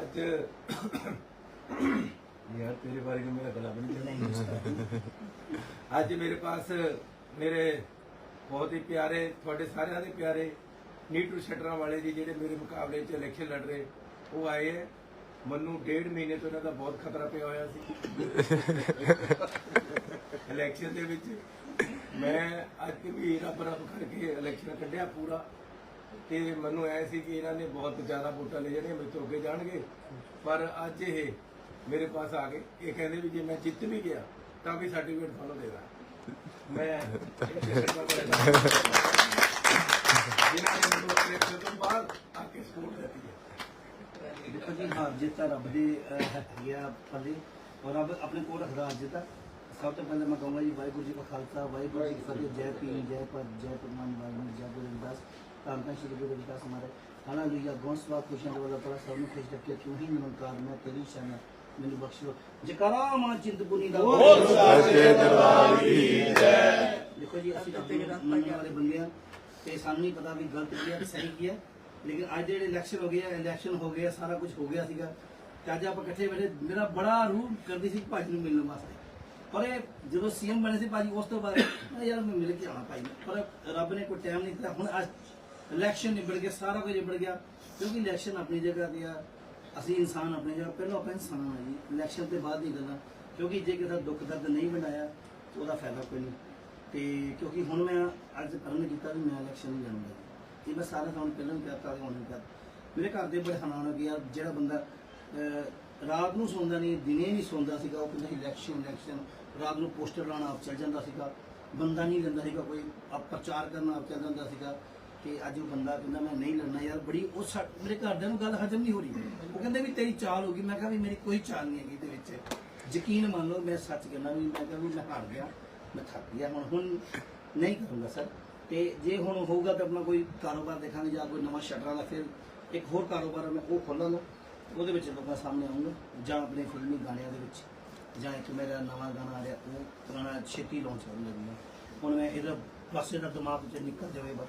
ਅੱਜ ਯਾਰ ਤੇਰੇ ਬਾਰੇ ਕਿ ਮੇਰਾ ਅੱਜ ਮੇਰੇ ਪਾਸ ਮੇਰੇ ਬਹੁਤ ਹੀ ਪਿਆਰੇ, ਤੁਹਾਡੇ ਸਾਰਿਆਂ ਦੇ ਪਿਆਰੇ ਨੀਟੂ ਸ਼ਟਰਾਂ ਵਾਲੇ ਜੀ ਜਿਹੜੇ ਮੇਰੇ ਮੁਕਾਬਲੇ 'ਚ ਇਲੈਕਸ਼ਨ ਲੜ ਰਹੇ, ਉਹ ਆਏ ਹੈ। ਮੈਨੂੰ ਡੇਢ ਮਹੀਨੇ ਤੋਂ ਇਹਨਾਂ ਦਾ ਬਹੁਤ ਖਤਰਾ ਪਿਆ ਹੋਇਆ ਸੀ। ਇਲੈਕਸ਼ਨ ਦੇ ਵਿੱਚ ਮੈਂ ਅੱਜ ਵੀ ਰੱਬ ਰੱਬ ਕਰਕੇ ਇਲੈਕਸ਼ਨ ਕੱਢਿਆ ਪੂਰਾ। ਤੇ ਮੈਨੂੰ ਐ ਸੀ ਕਿ ਇਹਨਾਂ ਨੇ ਬਹੁਤ ਜ਼ਿਆਦਾ ਵੋਟਾਂ ਲੈ ਜਾਣੀਆਂ ਮੇਰੇ ਤੋਂ ਅੱਗੇ ਜਾਣਗੇ। ਪਰ ਅੱਜ ਇਹ ਮੇਰੇ ਪਾਸ ਆ ਗਏ। ਇਹ ਕਹਿੰਦੇ ਵੀ ਜੇ ਮੈਂ ਜਿੱਤ ਵੀ ਗਿਆ ਤਾਂ ਵੀ ਸਰਟੀਫਿਕੇਟ ਤੁਹਾਨੂੰ ਦੇਣਾ ਮੈਂ ਜਿਨ੍ਹਾਂ ਨੇ ਮੈਨੂੰ ਇਲੈਕਸ਼ਨ ਤੋਂ ਬਾਅਦ ਆ ਕੇ ਸਪੋਰਟ ਦਿੱਤੀ ਹੈ ਦੇਖੋ ਜੀ ਹਾਰ ਜਿੱਤ ਰੱਬ ਦੇ ਅਹ, ਆ ਪੱਲੇ ਔਰ ਰੱਬ ਆਪਣੇ ਕੋਲ ਰੱਖਦਾ ਹਾਰ ਜਿੱਤ ਸਭ ਤੋਂ ਪਹਿਲਾਂ ਮੈਂ ਕਹੂੰਗਾ ਜੀ ਵਾਹਿਗੁਰੂ ਜੀ ਕਾ ਖਾਲਸਾ ਵਾਹਿਗੁਰੂ ਜੀ ਕੀ ਫਤਿਹ ਜੈ ਪੀਰ ਜੈ ਪਰ ਜੈ ਪਰਮਾਨ ਵਾਹਿਗੁਰੂ ਜੈ ਗੁਰੂ ਧੰਨ ਸ਼੍ਰੀ ਗੁਰੂ ਰਵਿਦਾਸ ਹਮਾਰੇ ਹਾਲੇਲੂਇਆ ਗੋਸਵਾ ਖੁਸ਼ੀਆਂ ਦਾ ਵਾਲਾ ਪੜਾ ਸਭ ਨੂੰ ਖੁਸ਼ ਰੱਖੇ ਤੂੰ ਹੀ ਨਿਰੰਕਾਰ ਮੈਂ ਤੇਰੀ ਸ਼ਰਨ ਮੈਨੂੰ ਬਖਸ਼ ਜਕਰਾ ਮਾਂ ਚਿੰਤਪੁਰਨੀ ਦਾ ਬੋਲ। ਸੱਚੇ ਦਰਬਾਰ ਕੀ ਦੇਖੋ ਜੀ ਅਸੀਂ ਰੱਬ ਨੂੰ ਮੰਨਣ ਵਾਲੇ ਬੰਦੇ ਆ ਤੇ ਸਾਨੂੰ ਨਹੀਂ ਪਤਾ ਵੀ ਗਲਤ ਕੀ ਹੈ ਸਹੀ ਕੀ ਹੈ। ਲੇਕਿਨ ਅੱਜ ਜਿਹੜੇ ਇਲੈਕਸ਼ਨ ਹੋ ਗਏ ਆ ਇਲੈਕਸ਼ਨ ਹੋ ਗਏ ਆ ਸਾਰਾ ਕੁਝ ਹੋ ਗਿਆ ਸੀਗਾ। ਤੇ ਅੱਜ ਆਪਾਂ ਇਕੱਠੇ ਬੈਠੇ ਮੇਰਾ ਬੜਾ ਰੂਹ ਕਰਦੀ ਸੀ ਭਾਜੀ ਨੂੰ ਮਿਲਣ ਵਾਸਤੇ। ਪਰ ਇਹ ਜਦੋਂ ਸੀਐਮ ਬਣੇ ਸੀ ਭਾਜੀ ਉਸ ਤੋਂ ਬਾਅਦ ਯਾਰ ਮੈਂ ਮਿਲ ਕੇ ਆਉਣਾ ਭਾਈ। ਪਰ ਰੱਬ ਨੇ ਕੋਈ ਟਾਈਮ ਨਹੀਂ ਦਿੱਤਾ। ਹੁਣ ਅੱਜ ਇਲੈਕਸ਼ਨ ਨਿਬੜ ਗਿਆ, ਸਾਰਾ ਕੁਝ ਨਿਬੜ ਗਿਆ, ਕਿਉਂਕਿ ਇਲੈਕਸ਼ਨ ਆਪਣੀ ਜਗ੍ਹਾ ਤੇ ਆ, ਅਸੀਂ ਇਨਸਾਨ ਆਪਣੀ ਜਗ੍ਹਾ, ਪਹਿਲਾਂ ਆਪਾਂ ਇਨਸਾਨ ਆ ਜੀ ਇਲੈਕਸ਼ਨ ਤੇ ਬਾਅਦ ਦੀ ਗੱਲਾਂ ਕਿਉਂਕਿ ਜੇ ਕਿਸੇ ਦਾ ਦੁੱਖ ਦਰਦ ਨਹੀਂ ਬਣਾਇਆ, ਤਾਂ ਉਹਦਾ ਫਾਇਦਾ ਕੋਈ ਨਹੀਂ। ਤੇ ਕਿਉਂਕਿ ਹੁਣ ਮੈਂ ਅੱਜ ਕਰਨ ਕੀਤਾ ਵੀ ਮੈਂ ਇਲੈਕਸ਼ਨ ਨਹੀਂ ਲੜੂੰਗਾ ਇਹ ਮੈਂ ਸਾਰਾ ਤੁਹਾਨੂੰ ਪਹਿਲਾਂ ਵੀ ਕਹਤਾ ਤੇ ਹੁਣ ਵੀ ਕਹਤਾ। ਮੇਰੇ ਘਰ ਦੇ ਬੜੇ ਹੈਰਾਨ ਹੋ ਗਏ ਜਿਹੜਾ ਬੰਦਾ ਰਾਤ ਨੂੰ ਸੌਂਦਾ ਨਹੀਂ, ਦਿਨੇ ਨਹੀਂ ਸੌਂਦਾ ਸੀਗਾ, ਉਹ ਕਹਿੰਦਾ ਇਲੈਕਸ਼ਨ ਇਲੈਕਸ਼ਨ ਰਾਤ ਨੂੰ ਪੋਸਟਰ ਲਾਉਣਾ ਆਪ ਚੱਲ ਜਾਂਦਾ ਸੀਗਾ, ਬੰਦਾ ਨਹੀਂ ਲੈਂਦਾ ਸੀਗਾ ਕੋਈ, ਆਪ ਪ੍ਰਚਾਰ ਕਰਨਾ ਆਪ ਚੱਲ ਜਾਂਦਾ ਸੀਗਾ। ਕਿ ਅੱਜ ਉਹ ਬੰਦਾ ਕਹਿੰਦਾ ਮੈਂ ਨਹੀਂ ਲੜਨਾ ਯਾਰ ਬੜੀ ਉਹ ਸਾ- ਮੇਰੇ ਘਰਦਿਆਂ ਨੂੰ ਗੱਲ ਹਜਮ ਨਹੀਂ ਹੋ ਰਹੀ। ਉਹ ਕਹਿੰਦੇ ਵੀ ਤੇਰੀ ਚਾਲ ਹੋ ਗਈ। ਮੈਂ ਕਿਹਾ ਵੀ ਮੇਰੀ ਕੋਈ ਚਾਲ ਨਹੀਂ ਹੈਗੀ ਇਹਦੇ ਵਿੱਚ। ਯਕੀਨ ਮੰਨ ਲਓ ਮੈਂ ਸੱਚ ਕਹਿੰਦਾ ਵੀ ਮੈਂ ਕਿਹਾ ਵੀ ਮੈਂ ਹਾਰ ਗਿਆ ਮੈਂ ਥੱਕ ਗਿਆ। ਹੁਣ ਹੁਣ ਨਹੀਂ ਕਰੂੰਗਾ ਸਰ। ਤੇ ਜੇ ਹੁਣ ਹੋਊਗਾ ਤਾਂ ਆਪਣਾ ਕੋਈ ਕਾਰੋਬਾਰ ਦੇਖਾਂਗੇ ਜਾਂ ਕੋਈ ਨਵਾਂ ਸ਼ਟਰਾਂ ਦਾ ਫਿਰ ਇੱਕ ਹੋਰ ਕਾਰੋਬਾਰ ਆ, ਮੈਂ ਉਹ ਖੋਲਾਂਗਾ ਉਹਦੇ ਵਿੱਚ ਲੋਕਾਂ ਸਾਹਮਣੇ ਆਉਂਗਾ ਜਾਂ ਆਪਣੇ ਫਿਲਮੀ ਗਾਣਿਆਂ ਦੇ ਵਿੱਚ। ਜਾਂ ਇੱਕ ਮੇਰਾ ਨਵਾਂ ਗਾਣਾ ਆ ਰਿਹਾ ਉਹ ਗਾਣਾ ਛੇਤੀ ਲਾਂਚ ਕਰਨ ਲੱਗੂਗਾ ਹੁਣ ਮੈਂ ਇਹਦਾ ਪਾਸੇ ਦਾ ਦਿਮਾਗ ਚ ਨਿਕਲ ਜਾਵੇ ਬਸ।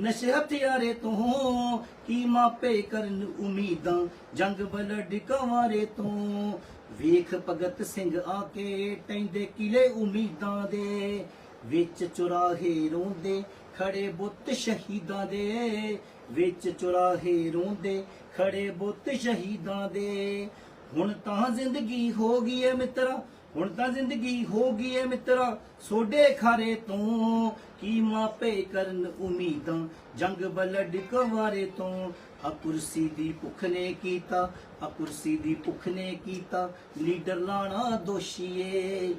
ਨਸ਼ੇ ਹਥਿਆਰੇ ਤੋਂ, ਕੀ ਮਾਪੇ ਕਰਨ ਉਮੀਦਾਂ? ਜੰਗ ਬਲਡ ਕਵਾਰੇ ਤੋਂ। ਵੇਖ ਭਗਤ ਸਿੰਘ ਆ ਕੇ ਟੈਂਦੇ ਕਿਲੇ ਉਮੀਦਾਂ ਦੇ। ਵਿੱਚ ਚੁਰਾਹੇ ਰੋਂਦੇ ਖੜੇ ਬੁੱਤ ਸ਼ਹੀਦਾਂ ਦੇ। ਵਿੱਚ ਚੁਰਾਹੇ ਰੋਂਦੇ ਖੜੇ ਬੁੱਤ ਸ਼ਹੀਦਾਂ ਦੇ। ਹੁਣ ਤਾਂ ਜ਼ਿੰਦਗੀ ਹੋ ਗਈ ਏ ਮਿੱਤਰਾ ਹੁਣ ਤਾਂ ਜ਼ਿੰਦਗੀ ਹੋ ਗਈ ਏ ਮਿੱਤਰਾ, ਸੋਡੇ ਖਾਰੇ ਤੋਂ। ਕੀ ਮਾਪੇ ਕਰਨ ਉਮੀਦਾਂ, ਜੰਗ ਬਲਡ ਕਵਾਰੇ ਤੋਂ। ਆ ਕੁਰਸੀ ਦੀ ਭੁੱਖ ਨੇ ਕੀਤਾ ਆ ਕੁਰਸੀ ਦੀ ਭੁੱਖ ਨੇ ਕੀਤਾ। ਲੀਡਰ ਲਾਣਾ ਦੋਸ਼ੀਏ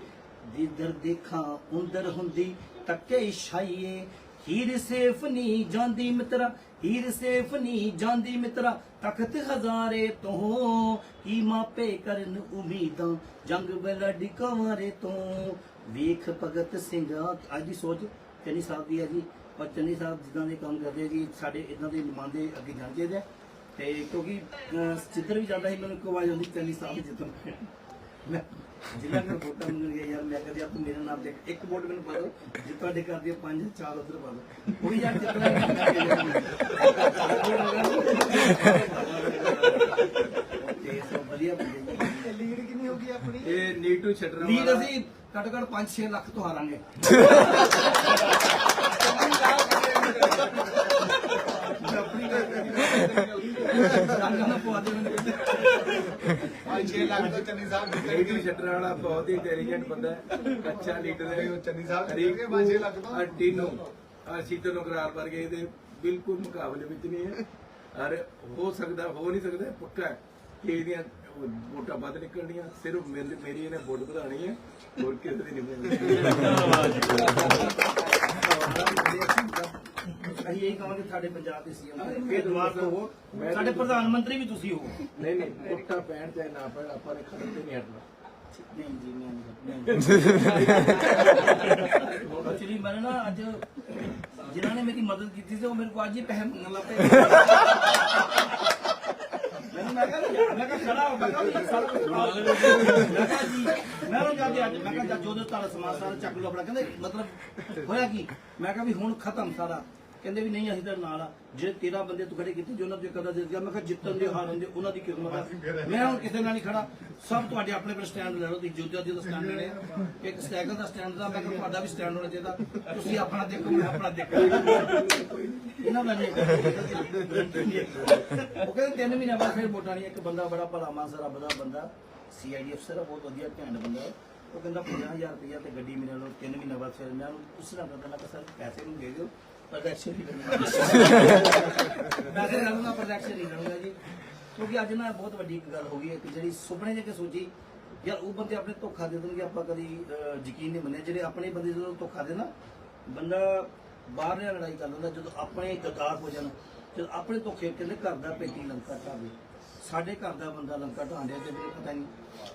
ਜਿੱਧਰ ਦੇਖਾਂ ਉੰਦਰ ਹੁੰਦੀ ਤੱਕੇ ਛਾਈਏ ਹੀਰ ਸੇਫ ਨਹੀਂ ਜਾਂਦੀ ਮਿੱਤਰਾ, ਹੀਰ ਸੇਫ ਨਹੀਂ ਜਾਂਦੀ ਮਿੱਤਰਾ, ਤਖਤ ਹਜ਼ਾਰੇ ਤੋਂ। ਕੀ ਕਰਨ ਉਮੀਦਾਂ, ਜੰਗ ਬਲਡ ਕਵਾਰੇ ਤੋਂ। ਵੇਖ ਭਗਤ ਸਿੰਘ, ਅੱਜ ਦੀ ਸੋਚ ਚੰਨੀ ਸਾਹਿਬ ਦੀ ਹੈ ਜੀ। ਪਰ ਚੰਨੀ ਸਾਹਿਬ ਜਿੱਦਾਂ ਦੇ ਕੰਮ ਕਰਦੇ ਜੀ, ਸਾਡੇ ਇਦਾਂ ਦੇ ਨੁਮਾਇੰਦੇ ਅੱਗੇ ਜਾਣ ਚਾਹੀਦੇ ਆ ਤੇ ਕਿਉਂਕਿ ਜਿੱਧਰ ਵੀ ਜਾਂਦਾ ਸੀ, ਮੈਨੂੰ ਇੱਕ ਆਵਾਜ਼ ਆਉਂਦੀ ਚੰਨੀ ਸਾਹਿਬ ਜਿੱਦਾਂ ਮੈਂ ਜਿੰਨਾ ਮੈਂ ਵੋਟਾਂ ਮੰਗਣ ਗਿਆ, ਯਾਰ ਮੈਂ ਕਹਦੀ ਆਪ ਮੇਰਾ ਨਾਮ ਦੇਖ। ਇੱਕ ਵੋਟ ਮੈਨੂੰ ਪਾ ਦਿਓ, ਜੇ ਤੁਹਾਡੇ ਘਰ ਦੀਆਂ ਪੰਜ, ਚਾਰ ਉਧਰ ਪਾ ਦਿਓ। ਉਹ ਯਾਰ ਜਿੱਤਣਾ ਤੇ ਸਭ ਵਧੀਆ ਬੰਦੇ ਜੀ ਲੀਡ ਕਿੰਨੀ ਹੋ ਗਈ ਆਪਣੀ ਨੀਟੂ ਸ਼ਟਰਾਂ ਲੀਡ ਅਸੀਂ ਘੱਟੋ ਘੱਟ 5-6 ਲੱਖ ਤੋਂ ਹਾਰਾਂਗੇ। ਜਾਨਾਂ ਨੂੰ ਪਵਾ ਦੇ ਮੈਨੂੰ 5-6 ਲੱਖ ਤੋਂ ਚੰਨੀ ਸਾਹਿਬ ਨੀਟੂ ਜਿੱਤਣਗੇ ਸ਼ਟਰਾਂ ਵਾਲਾ ਬਹੁਤ ਹੀ ਇੰਟੈਲੀਜੈਂਟ ਬੰਦਾ ਹੈ। ਅੱਛਾ ਲੀਡਰ ਹੈ ਉਹ ਚੰਨੀ ਸਾਹਿਬ 5-6 ਲੱਖ ਤੋਂ। ਅੱਡੀ ਨੂੰ ਸੀਤੋ ਨੂੰ ਕਰਾਰ ਵਰਗੇ ਇਹਦੇ ਬਿਲਕੁਲ ਮੁਕਾਬਲੇ ਵਿੱਚ ਨਹੀਂ ਹੈ। ਅਰ ਹੋ ਸਕਦਾ ਹੋ ਨਹੀਂ ਸਕਦਾ ਪੱਕਾ ਹੈ। ਕਿ ਇਹਦੀਆਂ ਵੋਟਾਂ ਵੱਧ ਨਿਕਲਣੀਆਂ ਸਿਰਫ ਮੇਰੀ ਮੇਰੀ ਇਹਨੇ ਵੋਟ ਵਧਾਣੀ ਹੈ ਹੋਰ ਕਿਸੇ ਦੀ ਨਹੀਂ ਅਸੀਂ ਇਹ ਕਹਾਂਗੇ ਸਾਡੇ ਪੰਜਾਬ ਦੇ ਸੀਐਮ ਹਾਂ, ਫੇਰ ਦੁਬਾਰਾ ਤੋਂ ਹੋ। ਮੈਂ- ਸਾਡੇ ਪ੍ਰਧਾਨ ਮੰਤਰੀ ਵੀ ਤੁਸੀਂ ਹੋ। ਨਹੀਂ ਨਹੀਂ ਵੋਟਾਂ ਪੈਣ ਚਾਹੇ ਨਾ ਪੈਣ ਆਪਾਂ ਨੇ ਖਤਮ ਤੇ ਨਹੀਂ ਹਟਣਾ। ਨਹੀਂ ਜੀ ਮੈਂ ਨਹੀਂ ਐਕਚੁਅਲੀ ਮੈਨੂੰ ਨਾ ਅੱਜ ਜਿਨ੍ਹਾਂ ਨੇ ਮੇਰੀ ਮਦਦ ਕੀਤੀ ਸੀ ਉਹ ਮੇਰੇ ਕੋਲ ਅੱਜ ਹੀ ਪੈਸੇ ਮੰਗਣ ਲੱਗ ਪਏ। ਮੈਨੂੰ ਮੈਂ ਕਿਹਾ ਮੈਂ ਕਿਹਾ ਖੜਾ ਹੋ ਮੈਂ ਕਿਹਾ ਮੈਂ ਕਿਹਾ ਜੀ ਮੈਂ ਉਹ ਜਾਂਦੇ ਅੱਜ ਮੈਂ ਕਿਹਾ ਜਦ ਜੋ ਤੁਹਾਡਾ ਸਮਾਨ ਸਾਰਾ ਚੱਕ ਲਓ ਆਪਣਾ ਕਹਿੰਦੇ ਮਤਲਬ ਹੋਇਆ ਕੀ ਮੈਂ ਕਿਹਾ ਵੀ ਹੁਣ ਖਤਮ ਸਾਰਾ ਕਹਿੰਦੇ ਵੀ ਨਹੀਂ ਅਸੀਂ ਤਾਂ ਨਾਲ ਆ ਜਿਹੜੇ 13 ਬੰਦੇ ਤੂੰ ਖੜੇ ਕੀਤੇ ਜੋ ਉਹਨਾਂ ਦੇ ਕਦਾ ਦੇ ਗਿਆ ਮੈਂ ਕਿਹਾ ਜਿੱਤਣ ਦੇ ਹਾਰਨ ਦੇ ਉਹਨਾਂ ਦੀ ਕਿਸਮਤ ਆ ਮੈਂ ਹੁਣ ਕਿਸੇ ਨਾਲ ਨਹੀਂ ਖੜਾ ਸਭ ਤੁਹਾਡੇ ਆਪਣੇ ਆਪਣੇ ਸਟੈਂਡ ਲੈ ਲਓ ਤੁਸੀਂ ਜੋਧਾ ਜੀ ਦਾ ਸਟੈਂਡ ਲੈਣੇ ਆ। ਇੱਕ ਸਾਈਕਲ ਦਾ ਸਟੈਂਡ ਦਾ ਮੈਂ ਕਿਹਾ ਤੁਹਾਡਾ ਵੀ ਸਟੈਂਡ ਹੋਣਾ ਚਾਹੀਦਾ ਤੁਸੀਂ ਆਪਣਾ ਦੇਖੋ ਮੈਂ ਆਪਣਾ ਦੇਖਾਂ ਇਹਨਾਂ ਦਾ ਨਹੀਂ ਉਹ ਕਹਿੰਦੇ ਤਿੰਨ ਮਹੀਨੇ ਬਾਅਦ ਫਿਰ ਵੋਟਾਂ ਨਹੀਂ ਇੱਕ ਬੰਦਾ ਬੜਾ ਭਲਾ ਮਾਨਸਾ ਰੱਬ ਦਾ ਬੰਦਾ ਸੀਆਈਡੀ ਅਫਸਰ ਆ ਬਹੁਤ ਵਧੀਆ ਘੈਂਟ ਬੰਦਾ ਹੈ। ਉਹ ਕਹਿੰਦਾ 50000 ਰੁਪਇਆ ਤੇ ਗੱਡੀ ਮੇਰੇ ਨਾਲ ਤਿੰਨ ਮਹੀਨੇ ਬਾਅਦ ਫਿਰ ਮੈਂ ਉਹਨੂੰ ਉਸ ਤਰ੍ਹਾਂ ਕਰਦਾ ਮੈਂ ਸਰ ਪੈਸੇ ਨੂੰ ਦੇ ਦਿਓ ਪ੍ਰੋਡਕਸ਼ਨ ਨਹੀਂ ਲੈਣਾ ਪੈਸੇ ਲੈਣਾ ਪ੍ਰੋਡਕਸ਼ਨ ਨਹੀਂ ਲੈਣਾ ਜੀ। ਕਿਉਂਕਿ ਅੱਜ ਨਾ ਬਹੁਤ ਵੱਡੀ ਇੱਕ ਗੱਲ ਹੋ ਗਈ ਹੈ ਕਿ ਜਿਹੜੀ ਸੁਪਨੇ ਜੇ ਕੇ ਸੋਚੀ ਯਾਰ ਉਹ ਬੰਦੇ ਆਪਣੇ ਧੋਖਾ ਦੇ ਦੇਣਗੇ ਆਪਾਂ ਕਦੀ ਅਹ, ਯਕੀਨ ਨਹੀਂ ਮੰਨਿਆ। ਜਿਹੜੇ ਆਪਣੇ ਬੰਦੇ ਜਦੋਂ ਧੋਖਾ ਦੇ ਬੰਦਾ ਬਾਹਰ ਨਾਲ ਲੜਾਈ ਕਰ ਲੈਂਦਾ ਜਦੋਂ ਆਪਣੇ ਗਦਾਰ ਹੋ ਜਾਣ, ਜਦੋਂ ਆਪਣੇ ਧੋਖੇ ਕਹਿੰਦੇ ਘਰ ਦਾ ਪੇਟੀ ਲੰਕਾ ਢਾਵੇ। ਸਾਡੇ ਘਰ ਦਾ ਬੰਦਾ ਲੰਕਾ ਢਾਂਡਿਆ ਤੇ ਮੈਨੂੰ ਪਤਾ ਨਹੀਂ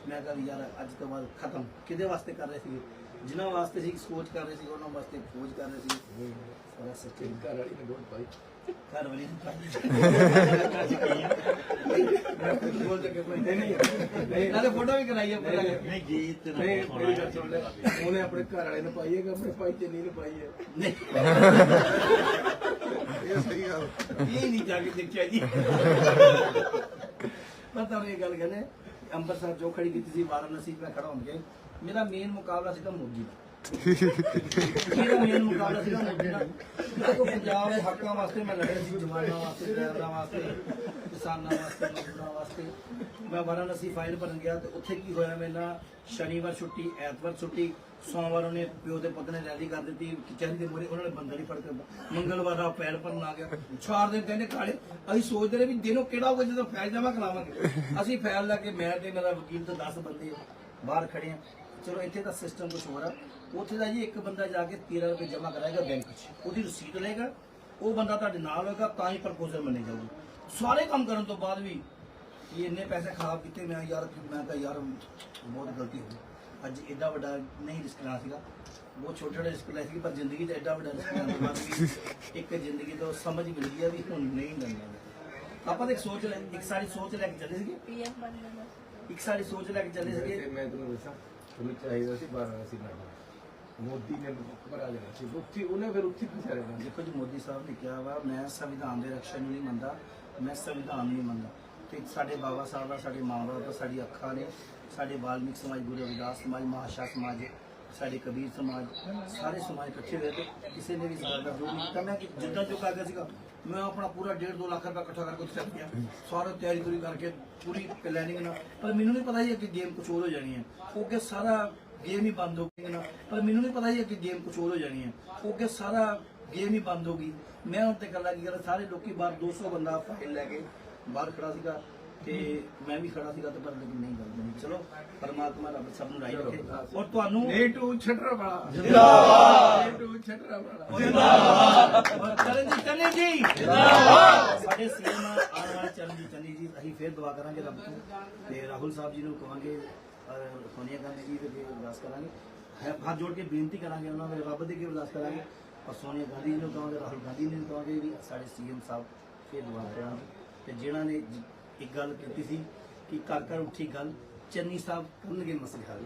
ਮੈਂ ਕਿਹਾ ਵੀ ਯਾਰ ਅੱਜ ਤੋਂ ਬਾਅਦ ਖਤਮ। ਕਿਹਦੇ ਵਾਸਤੇ ਕਰ ਰਹੇ ਸੀਗੇ? ਜਿਨ੍ਹਾਂ ਵਾਸਤੇ ਸੀ ਸੋਚ ਕਰ ਰਹੇ ਸੀ ਉਹਨਾਂ ਵਾਸਤੇ ਖੋਜ ਕਰ ਰਹੇ ਸੀ। ਸਾਰਾ ਸੱਚੇ ਘਰ ਵਾਲੀ ਨੇ ਵੋਟ ਪਾਈ। ਘਰ ਵਾਲੀ ਨੂੰ ਬੋਲ ਕੇ ਕੋਈ ਨਹੀਂ ਨਹੀਂ ਨਾਲੇ ਫੋਟੋ ਵੀ ਕਰਾਈ ਹੈ ਪੂਰਾ ਨਹੀਂ ਗੀਤ ਨਹੀਂ ਮੇਰੀ ਗੱਲ ਸੁਣ ਲੈ ਉਹਨੇ ਆਪਣੇ ਘਰ ਵਾਲੇ ਨੂੰ ਪਾਈ ਹੈ ਕਿ ਆਪਣੇ ਭਾਈ ਚੰਨੀ ਨੂੰ ਪਾਈ ਹੈ? ਨਹੀਂ। ਇਹ ਸਹੀ ਗੱਲ। ਇਹ ਨਹੀਂ ਜਾ ਕੇ ਦੇਖਿਆ ਜੀ। ਮੈਂ ਤੁਹਾਨੂੰ ਇਹ ਗੱਲ ਕਹਿੰਦੇ ਅੰਮ੍ਰਿਤਸਰ ਜੋ ਖੜੀ ਕੀਤੀ ਸੀ ਵਾਰਾਣਸੀ ਮੈਂ ਖੜਾ ਹੋਣ ਮੇਰਾ ਮੇਨ ਮੁਕਾਬਲਾ ਸੀਗਾ ਮੋਦੀ ਦਾ। ਮੇਰਾ ਮੇਨ ਮੁਕਾਬਲਾ ਸੀਗਾ ਮੋਦੀ ਦਾ। ਦੇਖੋ ਪੰਜਾਬ ਦੇ ਹੱਕਾਂ ਵਾਸਤੇ ਮੈਂ ਲੜਿਆ ਸੀ, ਜਵਾਨਾਂ ਵਾਸਤੇ ਡਰਾਈਵਰਾਂ ਵਾਸਤੇ, ਕਿਸਾਨਾਂ ਵਾਸਤੇ, ਮਜ਼ਦੂਰਾਂ ਵਾਸਤੇ, ਮੈਂ ਵਾਰਾਣਸੀ ਫਾਈਲ ਭਰਨ ਗਿਆ ਤੇ ਉੱਥੇ ਕੀ ਹੋਇਆ ਮੇਰੇ? ਸ਼ਨੀਵਾਰ ਛੁੱਟੀ, ਐਤਵਾਰ ਛੁੱਟੀ, ਸੋਮਵਾਰ ਉਹਨੇ ਪਿਓ ਦੇ ਪੁੱਤ ਨੇ ਰੈਲੀ ਕਰ ਦਿੱਤੀ ਕਚਹਿਰੀ ਦੇ ਮੂਹਰੇ ਉਹਨਾਂ ਨੇ ਬੰਦਾ ਨਹੀਂ ਫੜ ਕੇ ਮੰਗਲਵਾਰ ਦਾ ਪੈਰ ਭਰਨ ਆ ਗਿਆ। ਚਾਰ ਦਿਨ ਕਹਿੰਦੇ ਕਾਲੇ ਅਸੀਂ ਸੋਚਦੇ ਰਹੇ ਵੀ ਦਿਨੋਂ ਕਿਹੜਾ ਹੋਊਗਾ ਜਦੋਂ ਫੈਲ ਜਮ੍ਹਾਂ ਕਰਾਵਾਂਗੇ ਅਸੀਂ ਫੈਲ ਲੈ ਕੇ ਮੈਂ ਤੇ ਮੇਰਾ ਵਕੀਲ ਤੇ 10 ਬੰਦੇ ਬਾਹਰ ਖੜੇ ਆ। ਚਲੋ ਇੱਥੇ ਦਾ ਸਿਸਟਮ ਕੁਝ ਹੋਰ ਆ। ਉੱਥੇ ਦਾ ਜੀ ਇੱਕ ਬੰਦਾ ਜਾ ਕੇ 13 ਰੁਪਏ ਜਮ੍ਹਾਂ ਕਰਾਏਗਾ ਬੈਂਕ 'ਚ। ਉਹਦੀ ਰਸੀਦ ਲਏਗਾ। ਉਹ ਬੰਦਾ ਤੁਹਾਡੇ ਨਾਲ ਹੋਏਗਾ ਤਾਂ ਹੀ ਪ੍ਰਪੋਜ਼ਲ ਮੰਨੇ ਜਾਊਗੀ। ਸਾਰੇ ਕੰਮ ਕਰਨ ਤੋਂ ਬਾਅਦ ਵੀ ਇਹ ਇੰਨੇ ਪੈਸੇ ਖਰਾਬ ਕੀਤੇ ਮੈਂ ਯਾਰ ਮੈਂ ਤਾਂ ਯਾਰ ਬਹੁਤ ਗਲਤੀ ਹੋ ਗਈ। ਅੱਜ ਐਡਾ ਵੱਡਾ ਨਹੀਂ ਰਿਸਕ ਲੈਣਾ ਸੀਗਾ। ਬਹੁਤ ਛੋਟਾ ਜਿਹਾ ਰਿਸਕ ਲਿਆ ਸੀ ਪਰ ਜ਼ਿੰਦਗੀ 'ਚ ਐਡਾ ਵੱਡਾ ਰਿਸਕ ਲੈਣ ਤੋਂ ਬਾਅਦ ਵੀ ਇੱਕ ਜ਼ਿੰਦਗੀ ਤੋਂ ਸਮਝ ਮਿਲ ਗਈ ਆ ਵੀ ਹੁਣ ਨਹੀਂ ਲੜਨਾ ਆਪਾਂ ਤਾਂ ਇੱਕ ਸੋਚ ਲੈ ਇੱਕ ਸਾਡੀ ਸੋਚ ਲੈ ਕੇ ਚੱਲੇ ਸੀਗੇ। ਪੀਐਮ ਬਣ ਜਾਣਾ। ਇੱਕ ਸਾਡੀ ਸੋਚ ਲੈ ਕੇ ਚੱਲੇ ਤੇ ਸੀਗੇ। ਮੈਂ ਤੁਹਾਨੂੰ ਦੱਸਾਂ ਤੁਹਾਨੂੰ ਚਾਹੀਦਾ ਸੀ ਵਾਰਾਣਸੀ ਲੜਨਾ ਮੋਦੀ ਨੇ ਭਰਾ ਦੇਣਾ ਸੀ। ਉੱਥੇ ਉਹਨੇ ਫਿਰ ਉੱਥੇ ਫਸਿਆ ਰਹਿਣਾ ਦੇਖੋ ਜੀ, ਮੋਦੀ ਸਾਹਿਬ ਨੇ ਕਿਹਾ ਵਾ, ਮੈਂ ਸੰਵਿਧਾਨ ਦੇ ਰਕਸ਼ਾ ਨੂੰ ਨਹੀਂ ਮੰਨਦਾ, ਮੈਂ ਸੰਵਿਧਾਨ ਨੂੰ ਨਹੀਂ ਮੰਨਦਾ। ਤੇ ਸਾਡੇ ਬਾਬਾ ਸਾਹਿਬ ਦਾ ਸਾਡੇ ਮਾਂ ਬਾਪ ਦਾ ਸਾਡੀ ਅੱਖਾਂ ਨੇ, ਸਾਡੇ ਵਾਲਮੀਕ ਸਮਾਜ, ਗੁਰੂ ਰਵਿਦਾਸ ਸਮਾਜ, ਮਹਾਸ਼ਾ ਸਮਾਜ, ਸਾਡੇ ਕਬੀਰ ਸਮਾਜ, ਸਾਰੇ ਸਮਾਜ ਇਕੱਠੇ ਹੋਏ ਤੇ ਕਿਸੇ ਨੇ ਵੀ ਸਾਡਾ ਜੋ ਵੀ ਕੀਤਾ, ਮੈਂ ਜਿੱਦਾਂ ਜੋ ਕਰ ਸੀਗਾ ਮੈਂ ਆਪਣਾ ਪੂਰਾ 1.5 2 ਲੱਖ ਰੁਪਏ ਇਕੱਠਾ ਕਰਕੇ ਉੱਥੇ ਚੱਲ ਗਿਆ ਸਾਰਾ ਤਿਆਰੀ ਤੁਰੀ ਕਰਕੇ ਪੂਰੀ ਪਲੈਨਿੰਗ ਨਾਲ। ਪਰ ਮੈਨੂੰ ਨਹੀਂ ਪਤਾ ਸੀ ਕਿ ਗੇਮ ਕੁਝ ਹੋਰ ਹੋ ਜਾਣੀ ਹੈ। ਉਹ ਸਾਰਾ ਗੇਮ ਹੀ ਬੰਦ ਹੋ ਗਈ ਨਾ। ਪਰ ਮੈਨੂੰ ਨਹੀਂ ਪਤਾ ਸੀ ਕਿ ਗੇਮ ਕੁਝ ਹੋਰ ਹੋ ਜਾਣੀ ਹੈ। ਉਹ ਸਾਰਾ ਗੇਮ ਹੀ ਬੰਦ ਹੋ ਗਈ। ਮੈਂ ਹੁਣ ਤੇ ਗੱਲਾਂ ਕੀ ਕਰ, ਸਾਰੇ ਲੋਕੀ ਬਾਹਰ 200 ਬੰਦਾ ਫਾਈਲ ਲੈ ਕੇ ਬਾਹਰ ਖੜਾ ਸੀਗਾ। ਤੇ ਮੈਂ ਵੀ ਖੜਾ ਸੀਗਾ ਤੇ ਪਰ ਲੇਕਿਨ ਨਹੀਂ ਗੱਲ ਬਣੀ। ਚਲੋ ਪਰਮਾਤਮਾ ਰੱਬ ਸਭ ਨੂੰ ਰਾਈ ਰੱਖੇ। ਔਰ ਤੁਹਾਨੂੰ ਨਹੀਂ ਟੂ ਛੱਡਰ ਵਾਲਾ ਜਿੰਦਾਬਾਦ। ਨਹੀਂ ਟੂ ਛੱਡਰ ਵਾਲਾ ਔਰ ਚਰਨ ਜੀ ਚੰਨੀ ਜੀ ਜਿੰਦਾਬਾਦ। ਸਾਡੇ ਸੀਐਮ ਵਾਲੇ ਚਰਨ ਜੀ ਚੰਨੀ ਜੀ ਅਸੀਂ ਫੇਰ ਦੁਆ ਕਰਾਂਗੇ ਰੱਬ ਤੋਂ। ਤੇ ਰਾਹੁਲ ਸਾਹਿਬ ਜੀ ਨੂੰ ਕਹਾਂਗੇ ਔਰ ਸੋਨੀਆ ਗਾਂਧੀ ਜੀ ਦੇ ਅਰਦਾਸ ਕਰਾਂਗੇ। ਹੱਥ ਜੋੜ ਕੇ ਬੇਨਤੀ ਕਰਾਂਗੇ ਉਹਨਾਂ ਦੇ ਰੱਬ ਦੇ ਅੱਗੇ ਅਰਦਾਸ ਕਰਾਂਗੇ। ਔਰ ਸੋਨੀਆ ਗਾਂਧੀ ਜੀ ਨੂੰ ਕਹਾਂਗੇ ਰਾਹੁਲ ਗਾਂਧੀ ਜੀ ਨੂੰ ਕਹਾਂਗੇ ਵੀ ਸਾਡੇ ਸੀਐਮ ਸਾਹਿਬ ਫੇਰ ਦੁਆ ਕਰਾਂਗੇ। ਤੇ ਜਿਨ੍ਹਾਂ ਨੇ ਇੱਕ ਗੱਲ ਕੀਤੀ ਸੀ ਕਿ ਘਰ ਘਰ ਉੱਠੀ ਗੱਲ ਚੰਨੀ ਸਾਹਿਬ ਕਰਨਗੇ ਮਸਲੇ ਹੱਲ।